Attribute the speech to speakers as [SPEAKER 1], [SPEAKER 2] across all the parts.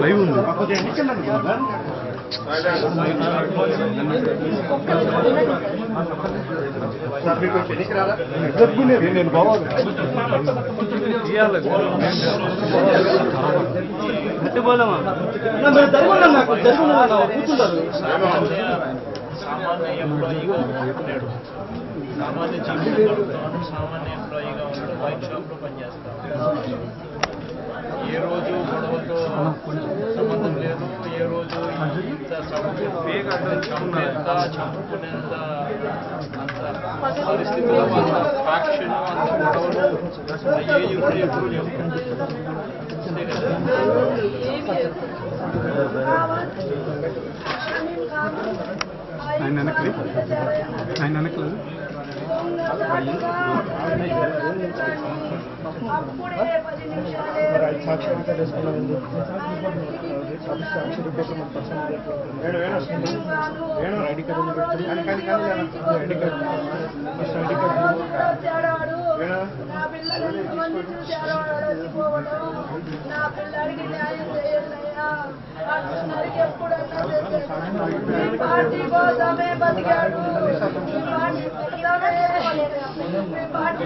[SPEAKER 1] Live ఉంది. నేను బావాలి
[SPEAKER 2] ఎంప్లాయీగా ఉన్నాడు సామాన్య జీవితంలో ఉన్నాడు సామాన్య ఎంప్లాయీగా ఉన్నాడు వైన్ షాప్లో పనిచేస్తాడు ఏ రోజు గొడవతో సంబంధం లేదు ఏ రోజు ఇంత చంపుకునేంత చంపుకునేంత అంత పరిస్థితుల్లో అంత ఫ్యాక్షన్ అంత గొడవలు అయ్యే ఇప్పుడు ఎప్పుడు లేవు? అంతే కదా?
[SPEAKER 1] ఆయన వెనక్కి. ఆయన వెనక్కి.
[SPEAKER 3] సాక్షి రూపేషన్ person Venu Venu ID card ఉంది పెట్టుకుని కానీ కానీ కానీ ID card first ID card
[SPEAKER 4] వచ్చాడాడు
[SPEAKER 3] Venu
[SPEAKER 4] నా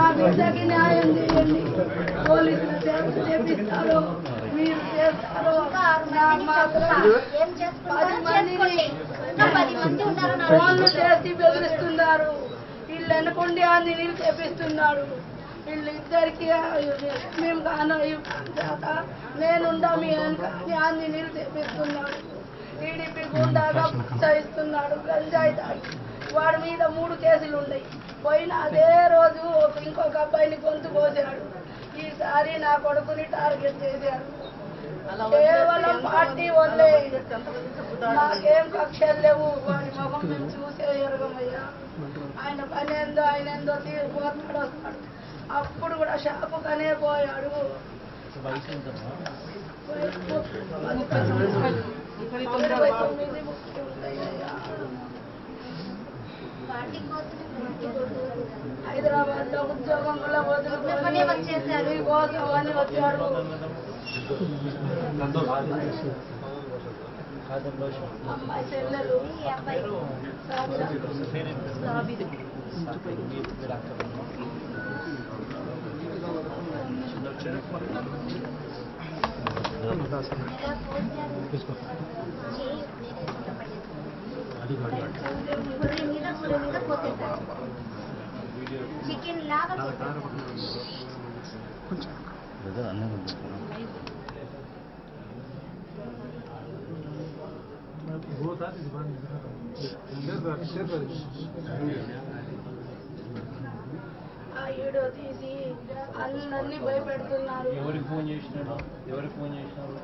[SPEAKER 4] నా బిడ్డకి న్యాయం చేయండి. పోలీసులు చేత చేపిస్తారు మీరు చేస్తారో పది ఫోన్లు చేసి బెదిరిస్తున్నారు. వీళ్ళు అనుకుండి అన్ని నీళ్ళు చేపిస్తున్నాడు వీళ్ళు ఇద్దరికి మేము కాన నేనుండా మీ వెనక అన్ని నీళ్ళు చేపిస్తున్నాడు టీడీపీ గుండాగా ప్రోత్సహిస్తున్నాడు గంజాయి తాగి వాడి మీద మూడు కేసులు ఉన్నాయి పోయిన అదే రోజు అబ్బాయిని గొంతు కోసాడు ఈసారి నా కొడుకుని టార్గెట్ చేశారు. కేవలం పార్టీ వల్లే నాకేం కక్షలు లేవు. వాడి ముఖం మేము చూసే ఎరగమయ్యా. ఆయన పని ఏందో ఆయన ఏందో తీరిపోతాడు వస్తాడు. అప్పుడు కూడా షాపు కనే పోయాడు. తొమ్మిది. హైదరాబాద్లో ఉద్యోగం వదులుకొని వచ్చేసారు అని వచ్చాడు అమ్మాయి చెల్లెలు
[SPEAKER 5] చికెన్ లాగా
[SPEAKER 4] ఆ వీడియో తీసి అందరినీ భయపెడుతున్నారు
[SPEAKER 2] ఎవరికి ఫోన్ చేసినాడు ఎవరికి ఫోన్ చేసినాడు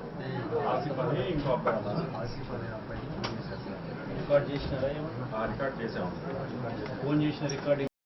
[SPEAKER 2] రికార్డ్ చేసినారా ఏమన్నా?
[SPEAKER 6] రికార్డ్ చేసాము
[SPEAKER 2] ఫోన్ చేసిన రికార్డింగ్